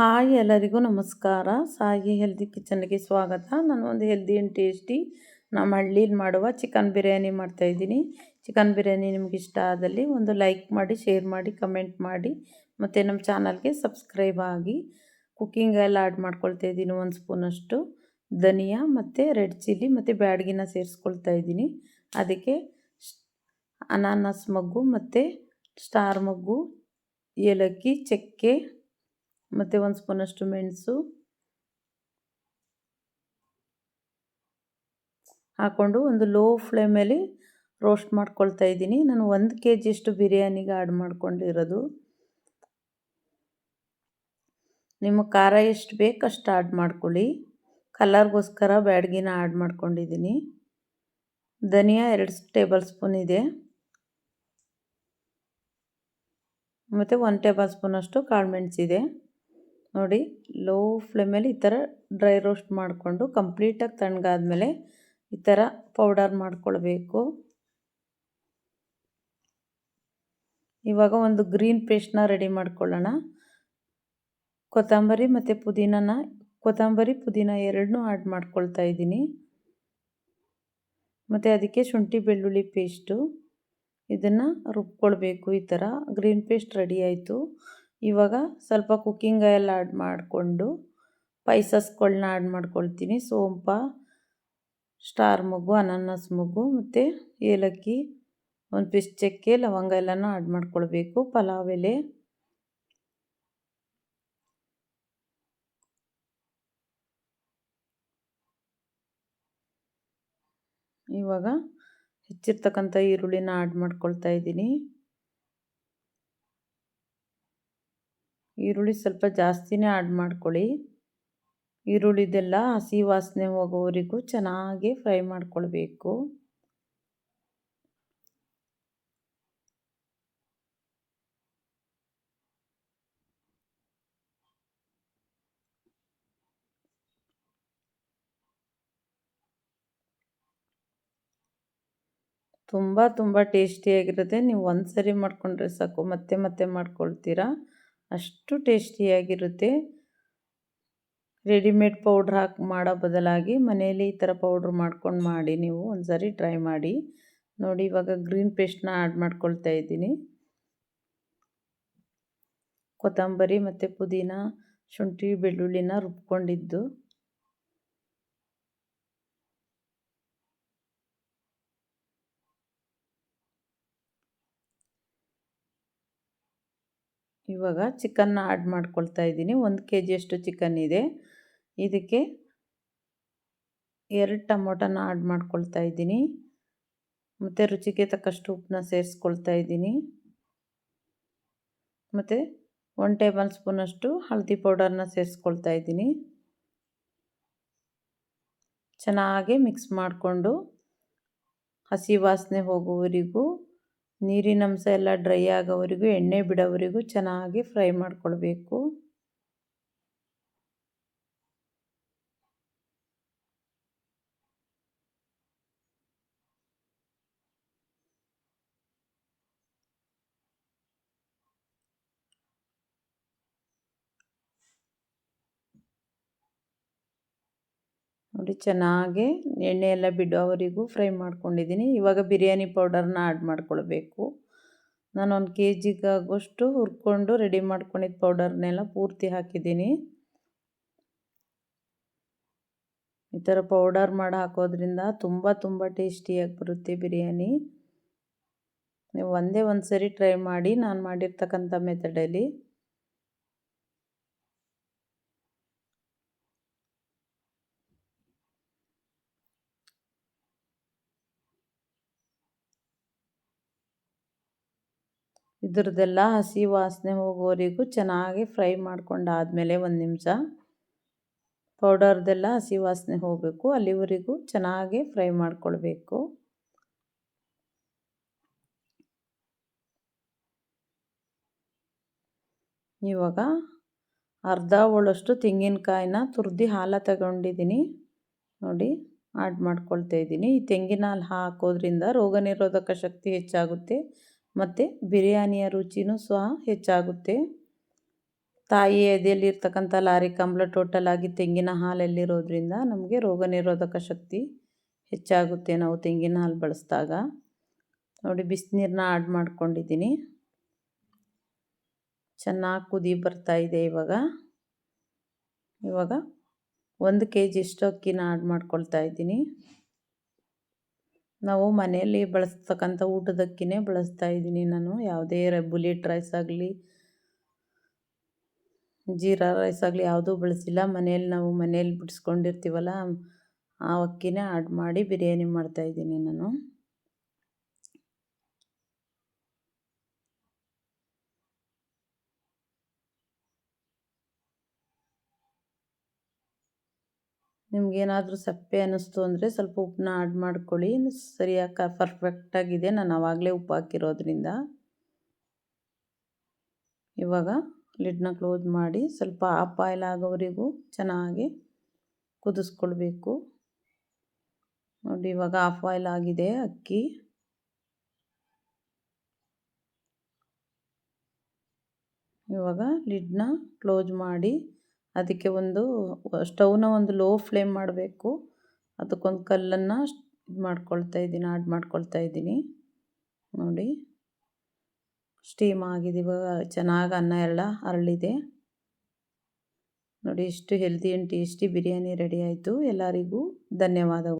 Hi ಎಲ್ಲರಿಗೂ ನಮಸ್ಕಾರ. Sai healthy ಕಿಚನ್ಗೆ ಸ್ವಾಗತ. ನಾನು ಒಂದು ಹೆಲ್ದಿ ಆ್ಯಂಡ್ ಟೇಸ್ಟಿ ನಮ್ಮ ಹಳ್ಳೀಲಿ ಮಾಡುವ ಚಿಕನ್ ಬಿರಿಯಾನಿ ಮಾಡ್ತಾಯಿದ್ದೀನಿ ಚಿಕನ್ ಬಿರಿಯಾನಿ ನಿಮ್ಗೆ ಇಷ್ಟ ಆದಲ್ಲಿ ಒಂದು ಲೈಕ್ ಮಾಡಿ ಶೇರ್ ಮಾಡಿ ಕಮೆಂಟ್ ಮಾಡಿ. ಮತ್ತು ನಮ್ಮ ಚಾನಲ್ಗೆ ಸಬ್ಸ್ಕ್ರೈಬ್ ಆಗಿ. ಕುಕ್ಕಿಂಗ್ ಎಲ್ಲ ಆ್ಯಡ್ ಮಾಡ್ಕೊಳ್ತಾ ಇದ್ದೀನಿ ಒಂದು ಸ್ಪೂನಷ್ಟು ಧನಿಯಾ ಮತ್ತು ರೆಡ್ ಚಿಲ್ಲಿ ಮತ್ತು ಬ್ಯಾಡ್ಗಿನ ಸೇರಿಸ್ಕೊಳ್ತಾ ಇದ್ದೀನಿ. ಅದಕ್ಕೆ ಅನಾನಸ್ ಮಗ್ಗು ಮತ್ತು ಸ್ಟಾರ್ ಮಗ್ಗು, ಏಲಕ್ಕಿ, ಚಕ್ಕೆ ಮತ್ತು ಒಂದು ಸ್ಪೂನಷ್ಟು ಮೆಣಸು ಹಾಕ್ಕೊಂಡು ಒಂದು ಲೋ ಫ್ಲೇಮಲ್ಲಿ ರೋಸ್ಟ್ ಮಾಡ್ಕೊಳ್ತಾ ಇದ್ದೀನಿ. ನಾನು ಒಂದು ಕೆ ಜಿಯಷ್ಟು ಬಿರಿಯಾನಿಗೆ ಆ್ಯಡ್ ಮಾಡ್ಕೊಂಡಿರೋದು. ನಿಮ್ಮ ಖಾರ ಎಷ್ಟು ಬೇಕು ಅಷ್ಟು ಆ್ಯಡ್ ಮಾಡ್ಕೊಳ್ಳಿ. ಕಲರ್ಗೋಸ್ಕರ ಬ್ಯಾಡ್ಗಿನ ಆ್ಯಡ್ ಮಾಡ್ಕೊಂಡಿದ್ದೀನಿ. ಧನಿಯಾ ಎರಡು ಟೇಬಲ್ ಸ್ಪೂನ್ ಇದೆ. ಮತ್ತು ಒನ್ ಟೇಬಲ್ ಸ್ಪೂನಷ್ಟು ಕಾಳು ಮೆಣಸಿದೆ. ನೋಡಿ ಲೋ ಫ್ಲೇಮಲ್ಲಿ ಈ ಥರ ಡ್ರೈ ರೋಸ್ಟ್ ಮಾಡಿಕೊಂಡು ಕಂಪ್ಲೀಟಾಗಿ ತಣ್ಣಗಾದ್ಮೇಲೆ ಈ ಥರ ಪೌಡರ್ ಮಾಡ್ಕೊಳ್ಬೇಕು. ಇವಾಗ ಒಂದು ಗ್ರೀನ್ ಪೇಸ್ಟ್ನ ರೆಡಿ ಮಾಡ್ಕೊಳ್ಳೋಣ. ಕೊತ್ತಂಬರಿ ಮತ್ತು ಪುದೀನನ, ಕೊತ್ತಂಬರಿ, ಪುದೀನ ಎರಡನ್ನೂ ಆ್ಯಡ್ ಮಾಡ್ಕೊಳ್ತಾ ಇದ್ದೀನಿ. ಮತ್ತು ಅದಕ್ಕೆ ಶುಂಠಿ ಬೆಳ್ಳುಳ್ಳಿ ಪೇಸ್ಟು ಇದನ್ನು ರುಬ್ಕೊಳ್ಬೇಕು ಈ ಥರ ಗ್ರೀನ್ ಪೇಸ್ಟ್ ರೆಡಿ ಆಯಿತು. ಇವಾಗ ಸ್ವಲ್ಪ ಕುಕ್ಕಿಂಗ್ ಆಯಿಲ್ ಆ್ಯಡ್ ಮಾಡಿಕೊಂಡು ಸ್ಪೈಸಸ್ಗಳನ್ನ ಆ್ಯಡ್ ಮಾಡ್ಕೊಳ್ತೀನಿ. ಸೋಂಪ, ಸ್ಟಾರ್ ಮೊಗ್ಗು ಅನಾನಸ್ ಮೊಗ್ಗು ಮತ್ತು ಏಲಕ್ಕಿ, ಒಂದು ಪಿಸ್ ಚಕ್ಕೆ, ಲವಂಗ ಎಲ್ಲನೂ ಆ್ಯಡ್ ಮಾಡ್ಕೊಳ್ಬೇಕು. ಪಲಾವ್ ಎಲೆ. ಇವಾಗ ಹೆಚ್ಚಿರ್ತಕ್ಕಂಥ ಈರುಳ್ಳಿನ ಆ್ಯಡ್ ಮಾಡ್ಕೊಳ್ತಾ ಇದ್ದೀನಿ. ಈರುಳ್ಳಿ ಸ್ವಲ್ಪ ಜಾಸ್ತಿನೇ ಆ್ಯಡ್ ಮಾಡ್ಕೊಳ್ಳಿ. ಈರುಳ್ಳಿದೆಲ್ಲ ಹಸಿ ವಾಸನೆ ಹೋಗೋವರೆಗೂ ಚೆನ್ನಾಗಿ ಫ್ರೈ ಮಾಡ್ಕೊಳ್ಬೇಕು. ತುಂಬ ತುಂಬ ಟೇಸ್ಟಿಯಾಗಿರುತ್ತೆ ನೀವು ಒಂದು ಸರಿ ಮಾಡಿಕೊಂಡ್ರೆ ಸಾಕು. ಮತ್ತೆ ಮತ್ತೆ ಮಾಡ್ಕೊಳ್ತೀರಾ? ಅಷ್ಟು ಟೇಸ್ಟಿಯಾಗಿರುತ್ತೆ. ರೆಡಿಮೇಡ್ ಪೌಡ್ರ್ ಹಾಕಿ ಮಾಡೋ ಬದಲಾಗಿ ಮನೆಯಲ್ಲಿ ಈ ಥರ ಪೌಡ್ರ್ ಮಾಡ್ಕೊಂಡು ಮಾಡಿ ನೀವು ಒಂದು ಸರಿ ಟ್ರೈ ಮಾಡಿ. ನೋಡಿ ಇವಾಗ ಗ್ರೀನ್ ಪೇಸ್ಟ್ನ ಆ್ಯಡ್ ಮಾಡ್ಕೊಳ್ತಾ ಇದ್ದೀನಿ. ಕೊತ್ತಂಬರಿ ಮತ್ತು ಪುದೀನ, ಶುಂಠಿ, ಬೆಳ್ಳುಳ್ಳಿನ ರುಬ್ಕೊಂಡಿದ್ದು. ಇವಾಗ ಚಿಕನ್ನ ಆ್ಯಡ್ ಮಾಡ್ಕೊಳ್ತಾ ಇದ್ದೀನಿ. ಒಂದು ಕೆ ಜಿಯಷ್ಟು ಚಿಕನ್ ಇದೆ. ಇದಕ್ಕೆ ಎರಡು ಟೊಮೊಟೊನ ಆ್ಯಡ್ ಮಾಡ್ಕೊಳ್ತಾ ಇದ್ದೀನಿ. ಮತ್ತು ರುಚಿಗೆ ತಕ್ಕಷ್ಟು ಉಪ್ಪನ್ನ ಸೇರಿಸ್ಕೊಳ್ತಾ ಇದ್ದೀನಿ. ಮತ್ತು ಒನ್ ಟೇಬಲ್ ಸ್ಪೂನಷ್ಟು ಹಳದಿ ಪೌಡರ್ನ ಸೇರಿಸ್ಕೊಳ್ತಾ ಇದ್ದೀನಿ. ಚೆನ್ನಾಗಿ ಮಿಕ್ಸ್ ಮಾಡಿಕೊಂಡು ಹಸಿ ವಾಸನೆ ಹೋಗುವವರೆಗೂ ನೀರಿನ ಅಂಶ ಎಲ್ಲ ಡ್ರೈ ಆಗೋವರೆಗೂ ಎಣ್ಣೆ ಬಿಡೋವರೆಗೂ ಚೆನ್ನಾಗಿ ಫ್ರೈ ಮಾಡ್ಕೊಳ್ಬೇಕು. ನೋಡಿ, ಚೆನ್ನಾಗಿ ಎಣ್ಣೆ ಎಲ್ಲ ಬಿಡೋವರೆಗೂ ಫ್ರೈ ಮಾಡ್ಕೊಂಡಿದ್ದೀನಿ. ಇವಾಗ ಬಿರಿಯಾನಿ ಪೌಡರ್ನ ಆ್ಯಡ್ ಮಾಡ್ಕೊಳ್ಬೇಕು. ನಾನು ಒಂದು ಕೆ ಜಿಗಾಗುವಷ್ಟು ಹುರ್ಕೊಂಡು ರೆಡಿ ಮಾಡ್ಕೊಂಡಿದ್ದ ಪೌಡರ್ನೆಲ್ಲ ಪೂರ್ತಿ ಹಾಕಿದ್ದೀನಿ. ಈ ಥರ ಪೌಡರ್ ಮಾಡಿ ಹಾಕೋದ್ರಿಂದ ತುಂಬ ತುಂಬ ಟೇಸ್ಟಿಯಾಗಿ ಬರುತ್ತೆ ಬಿರಿಯಾನಿ. ನೀವು ಒಂದೇ ಒಂದು ಸರಿ ಟ್ರೈ ಮಾಡಿ, ನಾನು ಮಾಡಿರ್ತಕ್ಕಂಥ ಮೆಥಡಲ್ಲಿ ಇದ್ರದ್ದೆಲ್ಲ ಹಸಿ ವಾಸನೆ ಹೋಗೋವರೆಗೂ ಚೆನ್ನಾಗಿ ಫ್ರೈ ಮಾಡ್ಕೊಂಡಾದಮೇಲೆ ಒಂದು ನಿಮಿಷ ಪೌಡರ್ದೆಲ್ಲ ಹಸಿ ವಾಸನೆ ಹೋಗಬೇಕು. ಅಲ್ಲಿವರೆಗೂ ಚೆನ್ನಾಗಿ ಫ್ರೈ ಮಾಡ್ಕೊಳ್ಬೇಕು. ಇವಾಗ ಅರ್ಧ ಒಳಷ್ಟು ತೆಂಗಿನಕಾಯಿನ ತುರ್ದಿ ಹಾಲ ತಗೊಂಡಿದ್ದೀನಿ. ನೋಡಿ ಆ್ಯಡ್ ಮಾಡ್ಕೊಳ್ತಾ ಇದ್ದೀನಿ. ಈ ತೆಂಗಿನ ಹಾಲು ಹಾಕೋದ್ರಿಂದ ರೋಗ ನಿರೋಧಕ ಶಕ್ತಿ ಹೆಚ್ಚಾಗುತ್ತೆ. ಮತ್ತು ಬಿರಿಯಾನಿಯ ರುಚಿನೂ ಸಹ ಹೆಚ್ಚಾಗುತ್ತೆ. ತಾಯಿ ಎದೆಯಲ್ಲಿರ್ತಕ್ಕಂಥ ಲಾರಿ ಕಂಬಳ ಟೋಟಲ್ ಆಗಿ ತೆಂಗಿನ ಹಾಲಲ್ಲಿರೋದ್ರಿಂದ ನಮಗೆ ರೋಗ ನಿರೋಧಕ ಶಕ್ತಿ ಹೆಚ್ಚಾಗುತ್ತೆ ನಾವು ತೆಂಗಿನ ಹಾಲು ಬಳಸಿದಾಗ. ನೋಡಿ ಬಿಸಿನೀರನ್ನ ಆಡ್ ಮಾಡ್ಕೊಂಡಿದ್ದೀನಿ. ಚೆನ್ನಾಗಿ ಕುದಿ ಬರ್ತಾ ಇದೆ ಇವಾಗ. ಇವಾಗ ಒಂದು ಕೆ ಜಿ ಇಷ್ಟು ಅಕ್ಕಿನ ಆಡ್ ಮಾಡ್ಕೊಳ್ತಾ ಇದ್ದೀನಿ. ನಾವು ಮನೆಯಲ್ಲಿ ಬಳಸ್ತಕ್ಕಂಥ ಊಟದ ಅಕ್ಕಿನೇ ಬಳಸ್ತಾ ಇದ್ದೀನಿ ನಾನು. ಯಾವುದೇ ಬುಲೆಟ್ ರೈಸ್ ಆಗಲಿ, ಜೀರಾ ರೈಸ್ ಆಗಲಿ ಯಾವುದೂ ಬಳಸಿಲ್ಲ. ಮನೆಯಲ್ಲಿ ನಾವು ಮನೆಯಲ್ಲಿ ಬಿಡಿಸ್ಕೊಂಡಿರ್ತೀವಲ್ಲ, ಆ ಅಕ್ಕಿನೇ ಆಡ್ ಮಾಡಿ ಬಿರಿಯಾನಿ ಮಾಡ್ತಾಯಿದ್ದೀನಿ ನಾನು. ನಿಮಗೇನಾದರೂ ಸಪ್ಪೆ ಅನ್ನಿಸ್ತು ಅಂದರೆ ಸ್ವಲ್ಪ ಉಪ್ಪನ್ನ ಆಡ್ ಮಾಡ್ಕೊಳ್ಳಿ. ಸರಿಯಾಗಿ ಪರ್ಫೆಕ್ಟಾಗಿದೆ ನಾನು ಆವಾಗಲೇ ಉಪ್ಪು ಹಾಕಿರೋದ್ರಿಂದ. ಇವಾಗ ಲಿಡ್ನ ಕ್ಲೋಸ್ ಮಾಡಿ ಸ್ವಲ್ಪ ಆಫ್ ಆಯಿಲ್ ಆಗೋವರೆಗೂ ಚೆನ್ನಾಗಿ ಕುದಿಸ್ಕೊಳ್ಬೇಕು. ನೋಡಿ, ಇವಾಗ ಆಫ್ ಆಯಿಲ್ ಆಗಿದೆ ಅಕ್ಕಿ. ಇವಾಗ ಲಿಡ್ನ ಕ್ಲೋಸ್ ಮಾಡಿ ಅದಕ್ಕೆ ಒಂದು ಸ್ಟೌವ್ನ ಒಂದು ಲೋ ಫ್ಲೇಮ್ ಮಾಡಬೇಕು. ಅದಕ್ಕೊಂದು ಕಲ್ಲನ್ನು ಇದು ಮಾಡ್ಕೊಳ್ತಾ ಇದ್ದೀನಿ, ಆಡ್ ಮಾಡ್ಕೊಳ್ತಾ ಇದ್ದೀನಿ. ನೋಡಿ. ಸ್ಟೀಮ್ ಆಗಿದೆ ಚೆನ್ನಾಗಿ ಅನ್ನ ಎಲ್ಲ ಅರಳಿದೆ. ನೋಡಿ, ಇಷ್ಟು healthy and tasty biryani ready ಆಯಿತು. ಎಲ್ಲರಿಗೂ ಧನ್ಯವಾದಗಳು.